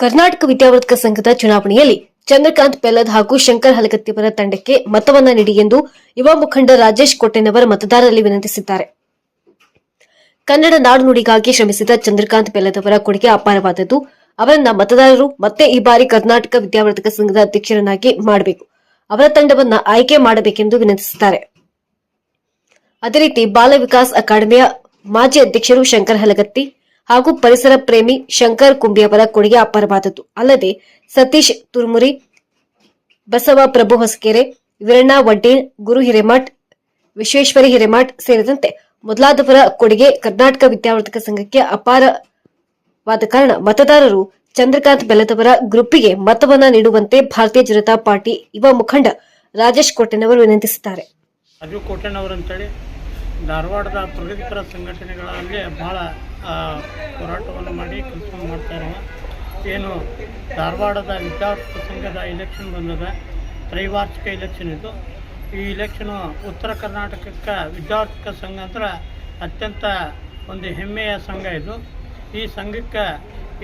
ಕರ್ನಾಟಕ ವಿದ್ಯಾವರ್ಧಕ ಸಂಘದ ಚುನಾವಣೆಯಲ್ಲಿ ಚಂದ್ರಕಾಂತ್ ಪೆಲದ್ ಹಾಗೂ ಶಂಕರ್ ಹಲಗತ್ತಿಯವರ ತಂಡಕ್ಕೆ ಮತವನ್ನ ನೀಡಿ ಎಂದು ಯುವ ಮುಖಂಡ ರಾಜೇಶ್ ಕೋಟೆನವರ್ ಮತದಾರರಲ್ಲಿ ವಿನಂತಿಸಿದ್ದಾರೆ. ಕನ್ನಡ ನಾಡು ನುಡಿಗಾಗಿ ಶ್ರಮಿಸಿದ ಚಂದ್ರಕಾಂತ್ ಬೆಲ್ಲದವರ ಕೊಡುಗೆ ಅಪಾರವಾದದ್ದು. ಅವರನ್ನ ಮತದಾರರು ಮತ್ತೆ ಈ ಬಾರಿ ಕರ್ನಾಟಕ ವಿದ್ಯಾವರ್ಧಕ ಸಂಘದ ಅಧ್ಯಕ್ಷರನ್ನಾಗಿ ಮಾಡಬೇಕು. ಅವರ ತಂಡವನ್ನ ಆಯ್ಕೆ ಮಾಡಬೇಕೆಂದು ವಿನಂತಿಸಿದ್ದಾರೆ. ಅದೇ ರೀತಿ ಬಾಲ ವಿಕಾಸ್ ಅಕಾಡೆಮಿಯ ಮಾಜಿ ಅಧ್ಯಕ್ಷರು ಶಂಕರ್ ಹಲಗತ್ತಿ ಹಾಗೂ ಪರಿಸರ ಪ್ರೇಮಿ ಶಂಕರ್ ಕುಂಬಿ ಅವರ ಕೊಡುಗೆ ಅಪಾರವಾದದ್ದು. ಅಲ್ಲದೆ ಸತೀಶ್ ತುರ್ಮುರಿ, ಬಸವ ಪ್ರಭು ಹೊಸಕೆರೆ, ವೀರಣ್ಣ ವಡ್ಡೀನ್ ಗುರು ಹಿರೇಮಠ್, ವಿಶ್ವೇಶ್ವರಿ ಹಿರೇಮಠ್ ಸೇರಿದಂತೆ ಮೊದಲಾದವರ ಕೊಡುಗೆ ಕರ್ನಾಟಕ ವಿದ್ಯಾವರ್ಧಕ ಸಂಘಕ್ಕೆ ಅಪಾರವಾದ ಕಾರಣ ಮತದಾರರು ಚಂದ್ರಕಾಂತ್ ಬೆಲ್ಲದವರ ಗ್ರೂಪಿಗೆ ಮತವನ್ನ ನೀಡುವಂತೆ ಭಾರತೀಯ ಜನತಾ ಪಾರ್ಟಿ ಯುವ ಮುಖಂಡ ರಾಜೇಶ್ ಕೋಟೆನವರು ಅಂತೇಳಿ ಧಾರವಾಡದ ಪ್ರಗತಿಪರ ಸಂಘಟನೆಗಳಲ್ಲಿ ಭಾಳ ಹೋರಾಟವನ್ನು ಮಾಡಿ ಕೆಲಸ ಮಾಡ್ತಾರೆ ಏನು, ಧಾರವಾಡದ ವಿದ್ಯಾರ್ಥಿ ಸಂಘದ ಇಲೆಕ್ಷನ್ ಬಂದದ, ತ್ರೈವಾರ್ಷಿಕ ಇಲೆಕ್ಷನ್ ಇದು. ಈ ಇಲೆಕ್ಷನು ಉತ್ತರ ಕರ್ನಾಟಕಕ್ಕೆ ವಿದ್ಯಾರ್ಥಿಕ ಸಂಘ ಅಂದ್ರೆ ಅತ್ಯಂತ ಒಂದು ಹೆಮ್ಮೆಯ ಸಂಘ ಇದು. ಈ ಸಂಘಕ್ಕೆ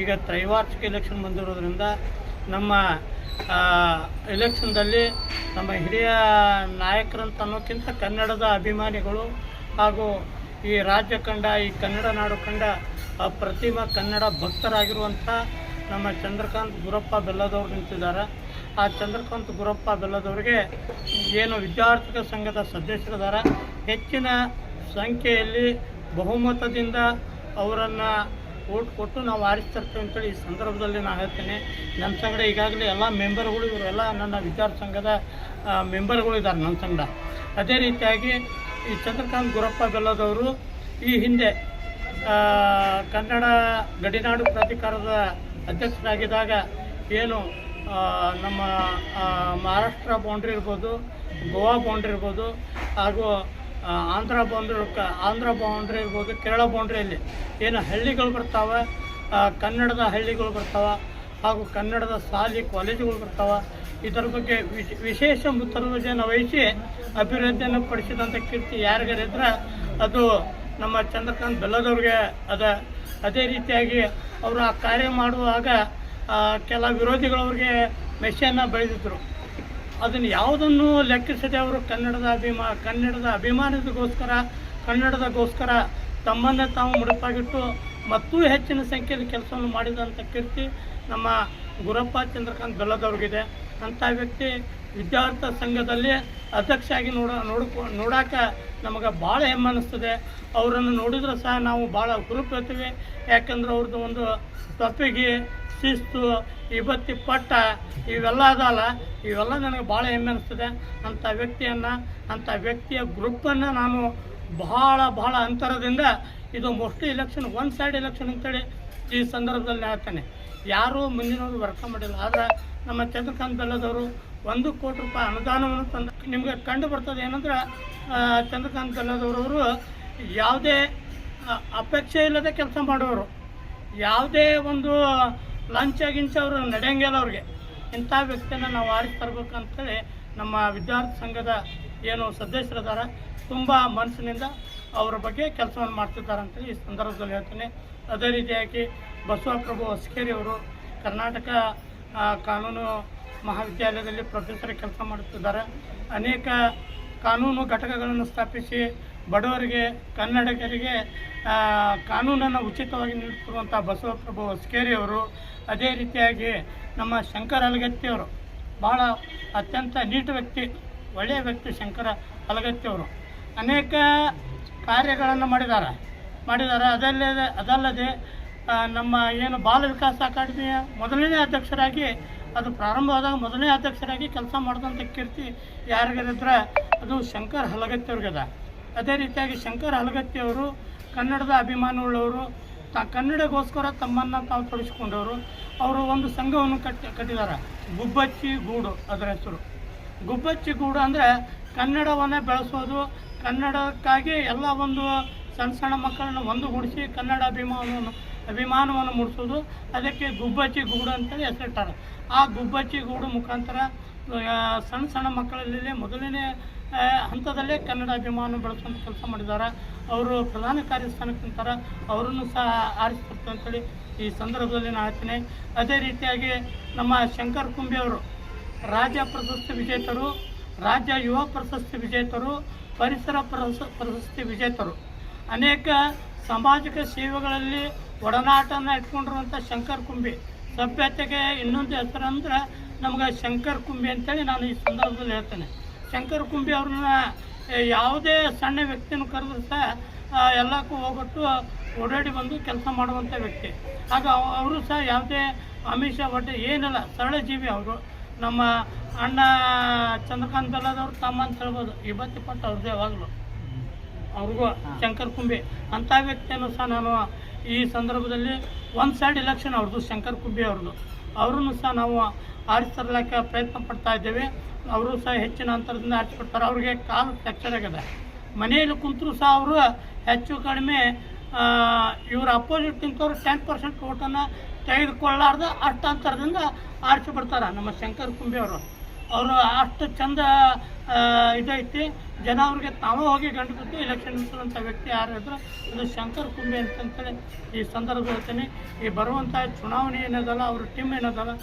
ಈಗ ತ್ರೈವಾರ್ಷಿಕ ಇಲೆಕ್ಷನ್ ಬಂದಿರೋದ್ರಿಂದ ನಮ್ಮ ಎಲೆಕ್ಷನ್ದಲ್ಲಿ ನಮ್ಮ ಹಿರಿಯ ನಾಯಕರಂತ ಅನ್ನೋಕ್ಕಿಂತ ಕನ್ನಡದ ಅಭಿಮಾನಿಗಳು ಹಾಗೂ ಈ ರಾಜ್ಯ ಕಂಡ, ಈ ಕನ್ನಡ ನಾಡು ಕಂಡ ಪ್ರತಿಮಾ ಕನ್ನಡ ಭಕ್ತರಾಗಿರುವಂಥ ನಮ್ಮ ಚಂದ್ರಕಾಂತ್ ಗುರಪ್ಪ ಬೆಲ್ಲದವ್ರು ನಿಂತಿದ್ದಾರೆ. ಆ ಚಂದ್ರಕಾಂತ್ ಗುರಪ್ಪ ಬೆಲ್ಲದವ್ರಿಗೆ ಏನು ವಿದ್ಯಾರ್ಥಿಕ ಸಂಘದ ಸದಸ್ಯರಿದ್ದಾರೆ ಹೆಚ್ಚಿನ ಸಂಖ್ಯೆಯಲ್ಲಿ ಬಹುಮತದಿಂದ ಅವರನ್ನು ಓಟ್ ಕೊಟ್ಟು ನಾವು ಆರಿಸ್ತಿರ್ತೇವೆ ಅಂತೇಳಿ ಈ ಸಂದರ್ಭದಲ್ಲಿ ನಾನು ಹೇಳ್ತೇನೆ. ನನ್ನ ಸಂಗಡ ಈಗಾಗಲೇ ಎಲ್ಲ ಮೆಂಬರ್ಗಳು ಇವರೆಲ್ಲ ನನ್ನ ವಿದ್ಯಾರ್ಥಿ ಸಂಘದ ಮೆಂಬರ್ಗಳು ಇದ್ದಾರೆ ನನ್ನ ಸಂಗಡ. ಅದೇ ರೀತಿಯಾಗಿ ಈ ಚಂದ್ರಕಾಂತ್ ಗುರಪ್ಪ ಬೆಲ್ಲದವರು ಈ ಹಿಂದೆ ಕನ್ನಡ ಗಡಿನಾಡು ಪ್ರಾಧಿಕಾರದ ಅಧ್ಯಕ್ಷರಾಗಿದ್ದಾಗ ಏನು ನಮ್ಮ ಮಹಾರಾಷ್ಟ್ರ ಬೌಂಡ್ರಿ ಇರ್ಬೋದು, ಗೋವಾ ಬೌಂಡ್ರಿ ಇರ್ಬೋದು, ಹಾಗೂ ಆಂಧ್ರ ಬೌಂಡ್ರಿ ಆಂಧ್ರ ಬೌಂಡ್ರಿ ಇರ್ಬೋದು, ಕೇರಳ ಬೌಂಡ್ರಿಯಲ್ಲಿ ಏನು ಹಳ್ಳಿಗಳು ಬರ್ತಾವೆ ಕನ್ನಡದ ಹಳ್ಳಿಗಳು ಬರ್ತಾವೆ, ಹಾಗೂ ಕನ್ನಡದ ಶಾಲೆ ಕಾಲೇಜುಗಳು ಬರ್ತಾವೆ ಇದರ ಬಗ್ಗೆ ವಿಶ್- ವಿಶೇಷ ಮುತುವರ್ಜಿಯನ್ನು ವಹಿಸಿ ಅಭಿವೃದ್ಧಿಯನ್ನು ಪಡಿಸಿದಂಥ ಕೀರ್ತಿ ಯಾರಿಗಾರಿದ್ರೆ ಅದು ನಮ್ಮ ಚಂದ್ರಕಾಂತ್ ಬೆಲ್ಲದವ್ರಿಗೆ ಅದ. ಅದೇ ರೀತಿಯಾಗಿ ಅವರು ಆ ಕಾರ್ಯ ಮಾಡುವಾಗ ಕೆಲ ವಿರೋಧಿಗಳವ್ರಿಗೆ ಮೆಸೆಯನ್ನು ಬೆಳೆದಿದ್ರು. ಅದನ್ನು ಯಾವುದನ್ನು ಲೆಕ್ಕಿಸದೆ ಅವರು ಕನ್ನಡದ ಅಭಿಮಾ, ಕನ್ನಡದ ಅಭಿಮಾನದಗೋಸ್ಕರ, ಕನ್ನಡದಗೋಸ್ಕರ ತಮ್ಮನ್ನೇ ತಾವು ಮುಡುಪಾಗಿಟ್ಟು ಮತ್ತೂ ಹೆಚ್ಚಿನ ಸಂಖ್ಯೆಯಲ್ಲಿ ಕೆಲಸವನ್ನು ಮಾಡಿದಂಥ ಕೀರ್ತಿ ನಮ್ಮ ಗುರಪ್ಪ ಚಂದ್ರಕಾಂತ್ ಬೆಲ್ಲದವ್ರಿಗಿದೆ ಅಂಥ ವ್ಯಕ್ತಿ ವಿದ್ಯಾರ್ಥಿ ಸಂಘದಲ್ಲಿ ಅಧ್ಯಕ್ಷರಾಗಿ ನೋಡ ನೋಡ್ಕೊ ನೋಡಾಕ ನಮಗೆ ಭಾಳ ಹೆಮ್ಮೆ ಅನ್ನಿಸ್ತದೆ ಅವರನ್ನು ನೋಡಿದ್ರೆ ಸಹ ನಾವು ಭಾಳ ಹುರುಪೇತೀವಿ ಯಾಕಂದ್ರೆ ಅವ್ರದ್ದು ಒಂದು ತಪ್ಪಿಗೆ ಶಿಸ್ತು ವಿಭತ್ತಿ ಪಟ್ಟ ಇವೆಲ್ಲ ಅದಲ್ಲ. ಇವೆಲ್ಲ ನನಗೆ ಭಾಳ ಹೆಮ್ಮೆ ಅನಿಸ್ತದೆ ಅಂಥ ವ್ಯಕ್ತಿಯನ್ನು, ಅಂಥ ವ್ಯಕ್ತಿಯ ಗ್ರೂಪನ್ನು ನಾನು ಬಹಳ ಬಹಳ ಅಂತರದಿಂದ ಇದು mostly election one side election ಅಂತೇಳಿ ಈ ಸಂದರ್ಭದಲ್ಲಿ ಹೇಳ್ತೇನೆ. ಯಾರೂ ಮುಂದಿನವರು ವರ್ಕ ಮಾಡಿಲ್ಲ. ಆದರೆ ನಮ್ಮ ಚಂದ್ರಕಾಂತ್ ಬೆಲ್ಲದವರು ಒಂದು ಕೋಟಿ ರೂಪಾಯಿ ಅನುದಾನವನ್ನು ತಂದ. ನಿಮಗೆ ಕಂಡು ಬರ್ತದೆ ಏನಂದ್ರೆ ಚಂದ್ರಕಾಂತ್ ಬೆಲ್ಲದವರವರು ಯಾವುದೇ ಅಪೇಕ್ಷೆ ಇಲ್ಲದೆ ಕೆಲಸ ಮಾಡೋರು ಯಾವುದೇ ಒಂದು ಲಂಚ ಗಿಂಚ ಅವರು ನಡೆಯಂಗಿಲ್ಲ ಅವ್ರಿಗೆ. ಇಂಥ ವ್ಯಕ್ತಿಯನ್ನು ನಾವು ಆರಿಸಿ ತರಬೇಕಂತೇಳಿ ನಮ್ಮ ವಿದ್ಯಾರ್ಥಿ ಸಂಘದ ಏನು ಸದಸ್ಯರಿದ್ದಾರೆ ತುಂಬ ಮನಸ್ಸಿನಿಂದ ಅವರ ಬಗ್ಗೆ ಕೆಲಸವನ್ನು ಮಾಡ್ತಿದ್ದಾರೆ ಅಂತೇಳಿ ಈ ಸಂದರ್ಭದಲ್ಲಿ ಹೇಳ್ತೀನಿ. ಅದೇ ರೀತಿಯಾಗಿ ಬಸವಪ್ರಭು ಹೊಸಕೇರಿ ಅವರು ಕರ್ನಾಟಕ ಕಾನೂನು ಮಹಾವಿದ್ಯಾಲಯದಲ್ಲಿ ಪ್ರೊಫೆಸರ್ ಕೆಲಸ ಮಾಡುತ್ತಿದ್ದಾರೆ. ಅನೇಕ ಕಾನೂನು ಘಟಕಗಳನ್ನು ಸ್ಥಾಪಿಸಿ ಬಡವರಿಗೆ, ಕನ್ನಡಿಗರಿಗೆ ಕಾನೂನನ್ನು ಉಚಿತವಾಗಿ ನೀಡುತ್ತಿರುವಂಥ ಬಸವಪ್ರಭು ಹೊಸಕೇರಿ ಅವರು ಅದೇ ರೀತಿಯಾಗಿ ನಮ್ಮ ಶಂಕರ್ ಅಲಗತ್ತಿಯವರು ಭಾಳ ಅತ್ಯಂತ ನೀಟ್ ವ್ಯಕ್ತಿ, ಒಳ್ಳೆಯ ವ್ಯಕ್ತಿ ಶಂಕರ ಅಲಗತ್ತಿಯವರು ಅನೇಕ ಕಾರ್ಯಗಳನ್ನು ಮಾಡಿದ್ದಾರೆ. ಮಾಡಿದ್ದಾರೆ. ಅದಲ್ಲದೆ ಅದಲ್ಲದೆ ನಮ್ಮ ಏನು ಬಾಲ ವಿಕಾಸ ಅಕಾಡೆಮಿಯ ಮೊದಲನೇ ಅಧ್ಯಕ್ಷರಾಗಿ, ಅದು ಪ್ರಾರಂಭವಾದಾಗ ಮೊದಲನೇ ಅಧ್ಯಕ್ಷರಾಗಿ ಕೆಲಸ ಮಾಡಿದಂಥ ಕೀರ್ತಿ ಯಾರಿಗಿದ್ರೆ ಅದು ಶಂಕರ್ ಹಲಗತ್ತಿಯವ್ರಿಗದ ಅದೇ ರೀತಿಯಾಗಿ ಶಂಕರ್ ಹಲಗತ್ತಿಯವರು ಕನ್ನಡದ ಅಭಿಮಾನವುಳ್ಳವರು ತ ಕನ್ನಡಗೋಸ್ಕರ ತಮ್ಮನ್ನು ತಾವು ತೊಡಗಿಸ್ಕೊಂಡವರು. ಅವರು ಒಂದು ಸಂಘವನ್ನು ಕಟ್ಟಿ, ಕಟ್ಟಿದ್ದಾರೆ. ಗುಬ್ಬಚ್ಚಿ ಗೂಡು ಅದರ ಹೆಸರು. ಗುಬ್ಬಚ್ಚಿ ಗೂಡು ಅಂದರೆ ಕನ್ನಡವನ್ನೇ ಬೆಳೆಸೋದು, ಕನ್ನಡಕ್ಕಾಗಿ ಎಲ್ಲ ಒಂದು ಸಣ್ಣ ಸಣ್ಣ ಮಕ್ಕಳನ್ನು ಒಂದುಗೂಡಿಸಿ ಕನ್ನಡ ಅಭಿಮಾನವನ್ನು ಅಭಿಮಾನವನ್ನು ಮೂಡಿಸೋದು, ಅದಕ್ಕೆ ಗುಬ್ಬಚ್ಚಿ ಗೂಡು ಅಂತೇಳಿ ಹೆಸರಿಟ್ಟಾರೆ. ಆ ಗುಬ್ಬಚ್ಚಿ ಗೂಡು ಮುಖಾಂತರ ಸಣ್ಣ ಸಣ್ಣ ಮಕ್ಕಳಲ್ಲಿ ಮೊದಲನೇ ಹಂತದಲ್ಲೇ ಕನ್ನಡ ಅಭಿಮಾನ ಬೆಳೆಸುವಂಥ ಕೆಲಸ ಮಾಡಿದ್ದಾರೆ. ಅವರು ಪ್ರಧಾನ ಕಾರ್ಯಸ್ಥಾನಕ್ಕೆ ನಿಂತಾರೆ, ಅವರನ್ನು ಸಹ ಆರಿಸ್ತಾರೆ ಅಂತೇಳಿ ಈ ಸಂದರ್ಭದಲ್ಲಿ ನಾನು ಹೇಳ್ತೀನಿ. ಅದೇ ರೀತಿಯಾಗಿ ನಮ್ಮ ಶಂಕರ್ ಕುಂಬಿ ಅವರು, ರಾಜ್ಯ ಪ್ರಶಸ್ತಿ ವಿಜೇತರು, ರಾಜ್ಯ ಯುವ ಪ್ರಶಸ್ತಿ ವಿಜೇತರು, ಪರಿಸರ ಪ್ರಶ ಪ್ರಶಸ್ತಿ ವಿಜೇತರು. ಅನೇಕ ಸಾಮಾಜಿಕ ಸೇವೆಗಳಲ್ಲಿ ಒಡನಾಟನ ಇಟ್ಕೊಂಡಿರುವಂಥ ಶಂಕರ್ ಕುಂಬಿ. ಸಭ್ಯತೆಗೆ ಇನ್ನೊಂದು ಹೆಸರಂದ್ರೆ ನಮ್ಗೆ ಶಂಕರ್ ಕುಂಬಿ ಅಂತೇಳಿ ನಾನು ಈ ಸಂದರ್ಭದಲ್ಲಿ ಹೇಳ್ತೇನೆ. ಶಂಕರ್ ಕುಂಬಿ ಅವ್ರನ್ನ ಯಾವುದೇ ಸಣ್ಣ ವ್ಯಕ್ತಿನ ಕರೆದ್ರು ಸಹ ಎಲ್ಲಕ್ಕೂ ಹೋಗ್ಬಿಟ್ಟು ಓಡಾಡಿ ಬಂದು ಕೆಲಸ ಮಾಡುವಂಥ ವ್ಯಕ್ತಿ. ಆಗ ಅವರು ಸಹ ಯಾವುದೇ ಅಮಿಷ ಒಡ್ಡೆ, ಏನಿಲ್ಲ, ಸರಳ ಜೀವಿ ಅವರು. ನಮ್ಮ ಅಣ್ಣ ಚಂದ್ರಕಾಂತ್ ಬೆಲ್ಲದವ್ರು ತಮ್ಮ ಅಂತ ಹೇಳ್ಬೋದು. ಇವತ್ತಿ ಪಟ್ಟು ಯಾವಾಗಲೂ ಅವ್ರಿಗೂ ಶಂಕರ್ ಕುಂಬೆ ಅಂಥ ವ್ಯಕ್ತಿಯನ್ನು ಸಹ ನಾನು ಈ ಸಂದರ್ಭದಲ್ಲಿ ಒಂದು ಸೈಡ್ ಎಲೆಕ್ಷನ್ ಅವ್ರದ್ದು ಶಂಕರ್ ಕುಂಬೆ ಅವ್ರದ್ದು. ಅವರನ್ನು ಸಹ ನಾವು ಆರಿಸ್ತರಲಿಕ್ಕೆ ಪ್ರಯತ್ನ ಪಡ್ತಾ ಇದ್ದೇವೆ. ಅವರು ಸಹ ಹೆಚ್ಚಿನ ಅಂತರದಿಂದ ಆರಿಸ್ಕೊಡ್ತಾರೆ. ಅವ್ರಿಗೆ ಕಾಲು ಫ್ರ್ಯಾಕ್ಚರ್ ಆಗಿದೆ. ಮನೆಯಲ್ಲಿ ಕುಂತರೂ ಸಹ ಅವರು ಹೆಚ್ಚು ಕಡಿಮೆ ಇವ್ರ ಅಪೋಸಿಟ್ ನಿಂತವ್ರು ಟೆನ್ ಪರ್ಸೆಂಟ್ ಓಟನ್ನು ತೆಗೆದುಕೊಳ್ಳಾರ್ದ ಅಷ್ಟು ಅಂತರದಿಂದ ಆರಿಸಿ ಬಿಡ್ತಾರೆ ನಮ್ಮ ಶಂಕರ್ ಕುಂಬೆ ಅವರು. ಅವರು ಅಷ್ಟು ಚಂದ ಇದೈತಿ. ಜನ ಅವ್ರಿಗೆ ತಾವೇ ಹೋಗಿ ಗಂಟು ಬಿಟ್ಟು ಎಲೆಕ್ಷನ್ ನಿಲ್ಲಿಸುವಂಥ ವ್ಯಕ್ತಿ ಯಾರು ಇದ್ರೆ ಇದು ಶಂಕರ್ ಕುಂಬೆ ಅಂತಂತೇಳಿ ಈ ಸಂದರ್ಭ ಹೇಳ್ತೀನಿ. ಈ ಬರುವಂಥ ಚುನಾವಣೆ ಏನದಲ್ಲ ಅವ್ರ ಟೀಮ್ ಏನದಲ್ಲ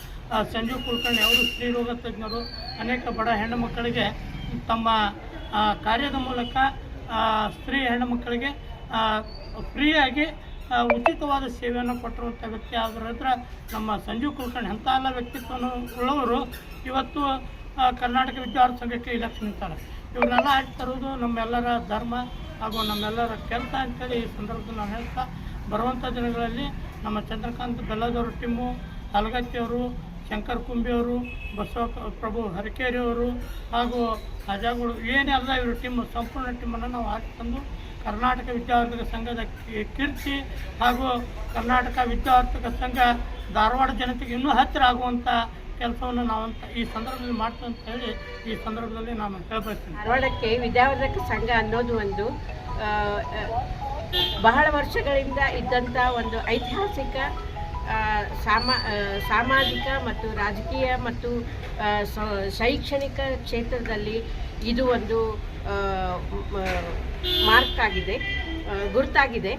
ಸಂಜೀವ್ ಕುಲಕರ್ಣಿ ಅವರು ಸ್ತ್ರೀರೋಗ ತಜ್ಞರು, ಅನೇಕ ಬಡ ಹೆಣ್ಣು ಮಕ್ಕಳಿಗೆ ತಮ್ಮ ಕಾರ್ಯದ ಮೂಲಕ ಸ್ತ್ರೀ ಹೆಣ್ಣು ಮಕ್ಕಳಿಗೆ ಫ್ರೀಯಾಗಿ ಉಚಿತವಾದ ಸೇವೆಯನ್ನು ಕೊಟ್ಟಿರುವಂಥ ವ್ಯಕ್ತಿ ಆಗಿರೋದ್ರ ನಮ್ಮ ಸಂಜೀವ್ ಕುಲಕರ್ಣಿ ಅಂತ ಎಲ್ಲ ವ್ಯಕ್ತಿತ್ವವನ್ನು ಉಳ್ಳವರು. ಇವತ್ತು ಕರ್ನಾಟಕ ವಿದ್ಯಾರ್ಥಿ ಸಂಘಕ್ಕೆ ಇಲೆಕ್ಷನ್ ನಿಂತಾರೆ ಇವ್ರನ್ನೆಲ್ಲ ಹಾಕಿ ತರುವುದು ನಮ್ಮೆಲ್ಲರ ಧರ್ಮ ಹಾಗೂ ನಮ್ಮೆಲ್ಲರ ಕೆಲಸ ಅಂತೇಳಿ ಈ ಸಂದರ್ಭದಲ್ಲಿ ನಾನು ಹೇಳ್ತಾ ಬರುವಂಥ ದಿನಗಳಲ್ಲಿ ನಮ್ಮ ಚಂದ್ರಕಾಂತ್ ಬೆಲ್ಲದವರು ಟಿಮ್ಮು ಅಲಗತ್ತಿಯವರು ಶಂಕರ್ ಕುಂಬಿಯವರು ಬಸವ ಪ್ರಭು ಹರಿಕೇರಿಯವರು ಹಾಗೂ ಅಜಾಗಳು ಏನೆಲ್ಲ ಇವರು ಟೀಮ್ ಸಂಪೂರ್ಣ ಟೀಮನ್ನು ನಾವು ಹಾಕಿ ತಂದು ಕರ್ನಾಟಕ ವಿದ್ಯಾವರ್ಧಕ ಸಂಘದ ಕೀರ್ತಿ ಹಾಗೂ ಕರ್ನಾಟಕ ವಿದ್ಯಾವರ್ಧಕ ಸಂಘ ಧಾರವಾಡ ಜನತೆಗೆ ಇನ್ನೂ ಹತ್ತಿರ ಆಗುವಂಥ ಕೆಲಸವನ್ನು ನಾವು ಈ ಸಂದರ್ಭದಲ್ಲಿ ಮಾಡ್ತೀವಿ ಅಂತ ಹೇಳಿ ಈ ಸಂದರ್ಭದಲ್ಲಿ ನಾನು ಹೇಳ್ಬಯಸ್ತೀನಿ. ಧಾರವಾಡಕ್ಕೆ ವಿದ್ಯಾವರ್ಧಕ ಸಂಘ ಅನ್ನೋದು ಒಂದು ಬಹಳ ವರ್ಷಗಳಿಂದ ಇದ್ದಂಥ ಒಂದು ಐತಿಹಾಸಿಕ ಸಾಮಾ ಸಾಮಾಜಿಕ ಮತ್ತು ರಾಜಕೀಯ ಮತ್ತು ಶೈಕ್ಷಣಿಕ ಕ್ಷೇತ್ರದಲ್ಲಿ ಇದು ಒಂದು ಮಾರ್ಕ್ ಆಗಿದೆ ಗುರುತಾಗಿದೆ.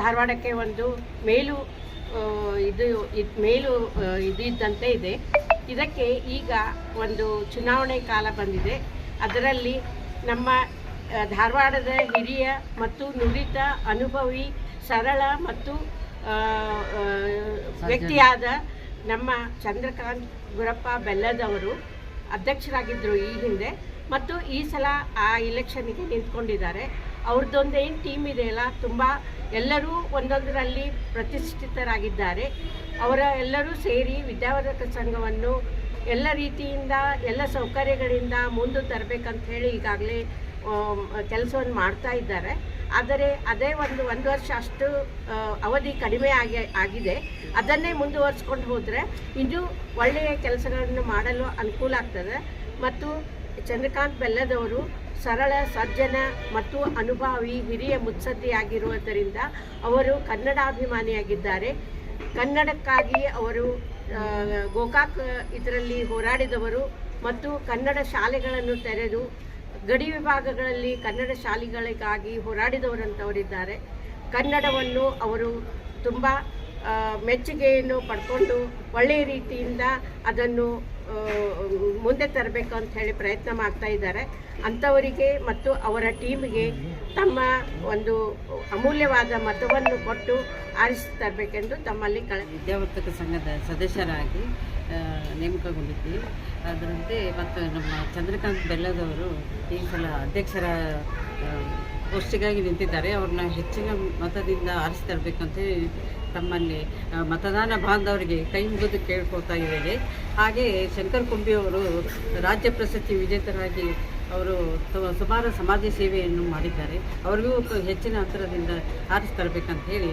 ಧಾರವಾಡಕ್ಕೆ ಒಂದು ಮೇಲು ಇದು, ಮೇಲು ಇದ್ದಂತೆ ಇದೆ. ಇದಕ್ಕೆ ಈಗ ಒಂದು ಚುನಾವಣೆ ಕಾಲ ಬಂದಿದೆ. ಅದರಲ್ಲಿ ನಮ್ಮ ಧಾರವಾಡದ ಹಿರಿಯ ಮತ್ತು ನುರಿತ, ಅನುಭವಿ, ಸರಳ ಮತ್ತು ವ್ಯಕ್ತಿಯಾದ ನಮ್ಮ ಚಂದ್ರಕಾಂತ್ ಗುರಪ್ಪ ಬೆಲ್ಲದವರು ಅಧ್ಯಕ್ಷರಾಗಿದ್ದರು ಈ ಹಿಂದೆ. ಮತ್ತು ಈ ಸಲ ಆ ಇಲೆಕ್ಷನ್ಗೆ ನಿಂತ್ಕೊಂಡಿದ್ದಾರೆ. ಅವ್ರದ್ದೊಂದೇನು ಟೀಮ್ ಇದೆಯಲ್ಲ ತುಂಬ ಎಲ್ಲರೂ ಒಂದೊಂದರಲ್ಲಿ ಪ್ರತಿಷ್ಠಿತರಾಗಿದ್ದಾರೆ. ಅವರ ಎಲ್ಲರೂ ಸೇರಿ ವಿದ್ಯಾವರ್ಧಕ ಸಂಘವನ್ನು ಎಲ್ಲ ರೀತಿಯಿಂದ, ಎಲ್ಲ ಸೌಕರ್ಯಗಳಿಂದ ಮುಂದೆ ತರಬೇಕಂತ ಹೇಳಿ ಈಗಾಗಲೇ ಕೆಲಸವನ್ನು ಮಾಡ್ತಾ ಇದ್ದಾರೆ. ಆದರೆ ಅದೇ ಒಂದು ಒಂದು ವರ್ಷ ಅಷ್ಟು ಅವಧಿ ಕಡಿಮೆ ಆಗಿ, ಆಗಿದೆ. ಅದನ್ನೇ ಮುಂದುವರಿಸ್ಕೊಂಡು ಹೋದರೆ ಇನ್ನೂ ಒಳ್ಳೆಯ ಕೆಲಸಗಳನ್ನು ಮಾಡಲು ಅನುಕೂಲ ಆಗ್ತದೆ. ಮತ್ತು ಚಂದ್ರಕಾಂತ್ ಬೆಲ್ಲದವರು ಸರಳ, ಸಜ್ಜನ ಮತ್ತು ಅನುಭವಿ ಹಿರಿಯ ಮುತ್ಸದ್ದಿಯಾಗಿರುವುದರಿಂದ ಅವರು ಕನ್ನಡಾಭಿಮಾನಿಯಾಗಿದ್ದಾರೆ. ಕನ್ನಡಕ್ಕಾಗಿ ಅವರು ಗೋಕಾಕ್ ಇದರಲ್ಲಿ ಹೋರಾಡಿದವರು ಮತ್ತು ಕನ್ನಡ ಶಾಲೆಗಳನ್ನು ತೆರೆದು ಗಡಿ ವಿಭಾಗಗಳಲ್ಲಿ ಕನ್ನಡ ಶಾಲೆಗಳಿಗಾಗಿ ಹೋರಾಡಿದವರಂಥವರಿದ್ದಾರೆ ಕನ್ನಡವನ್ನು ಅವರು ತುಂಬ ಮೆಚ್ಚುಗೆಯನ್ನು ಪಡ್ಕೊಂಡು ಒಳ್ಳೆಯ ರೀತಿಯಿಂದ ಅದನ್ನು ಮುಂದೆ ತರಬೇಕು ಅಂತ ಹೇಳಿ ಪ್ರಯತ್ನ ಮಾಡ್ತಾ ಇದ್ದಾರೆ. ಅಂಥವರಿಗೆ ಮತ್ತು ಅವರ ಟೀಮ್ಗೆ ತಮ್ಮ ಒಂದು ಅಮೂಲ್ಯವಾದ ಮತವನ್ನು ಕೊಟ್ಟು ಆರಿಸಿ ತರಬೇಕೆಂದು ತಮ್ಮಲ್ಲಿ ಕಳ ವಿದ್ಯಾವರ್ತಕ ಸಂಘದ ಸದಸ್ಯರಾಗಿ ನೇಮಕಗೊಂಡಿದ್ದೀವಿ. ಅದರಂತೆ ಮತ್ತು ನಮ್ಮ ಚಂದ್ರಕಾಂತ್ ಬೆಲ್ಲದವರು ಈ ಸಲ ಅಧ್ಯಕ್ಷರ ಆ, ನಿಂತಿದ್ದಾರೆ. ಅವ್ರನ್ನ ಹೆಚ್ಚಿನ ಮತದಿಂದ ಆರಿಸಿ ತರಬೇಕಂತ ತಮ್ಮಲ್ಲಿ ಮತದಾನ ಬಾಂಧವರಿಗೆ ಕೈ ಮುಗಿದು ಕೇಳ್ಕೊಳ್ತಾ ಇದ್ದೇವೆ ಹಾಗೆ ಶಂಕರ್ ಕುಂಬಿ ಅವರು ರಾಜ್ಯ ಪ್ರಶಸ್ತಿ ವಿಜೇತರಾಗಿ ಅವರು ಸುಮಾರು ಸಮಾಜ ಸೇವೆಯನ್ನು ಮಾಡಿದ್ದಾರೆ. ಅವರಿಗೂ ಹೆಚ್ಚಿನ ಅಂತರದಿಂದ ಆರಿಸಿ ತರಬೇಕಂತ ಹೇಳಿ